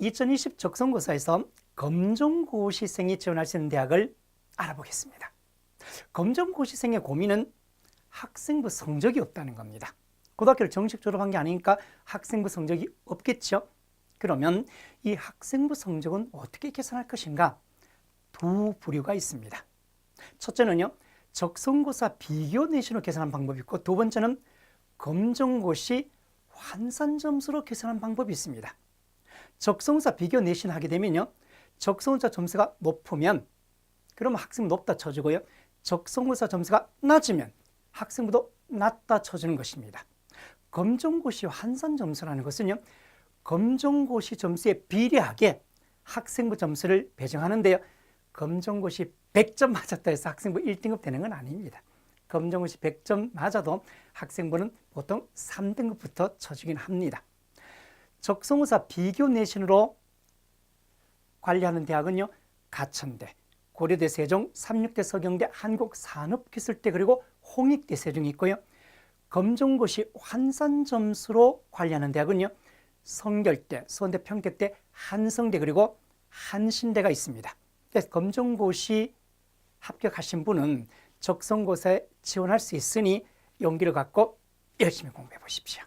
2020 적성고사에서 검정고시생이 지원할 수 있는 대학을 알아보겠습니다. 검정고시생의 고민은 학생부 성적이 없다는 겁니다. 고등학교를 정식 졸업한 게 아니니까 학생부 성적이 없겠죠. 그러면 이 학생부 성적은 어떻게 계산할 것인가? 두 부류가 있습니다. 첫째는요, 적성고사 비교 내신으로 계산하는 방법이 있고, 두 번째는 검정고시 환산 점수로 계산하는 방법이 있습니다. 적성고사 비교 내신 하게 되면요, 적성고사 점수가 높으면, 그러면 학생부 높다 쳐주고요, 적성고사 점수가 낮으면 학생부도 낮다 쳐주는 것입니다. 검정고시 환산 점수라는 것은요, 검정고시 점수에 비례하게 학생부 점수를 배정하는데요. 검정고시 100점 맞았다 해서 학생부 1등급 되는 건 아닙니다. 검정고시 100점 맞아도 학생부는 보통 3등급부터 쳐주긴 합니다. 적성고사 비교 내신으로 관리하는 대학은요. 가천대, 고려대 세종, 삼육대 서경대, 한국산업기술대 그리고 홍익대 세종이 있고요. 검정고시 환산 점수로 관리하는 대학은요. 성결대, 수원대, 평택대, 한성대 그리고 한신대가 있습니다. 그래서 검정고시 합격하신 분은 적성고사에 지원할 수 있으니 용기를 갖고 열심히 공부해 보십시오.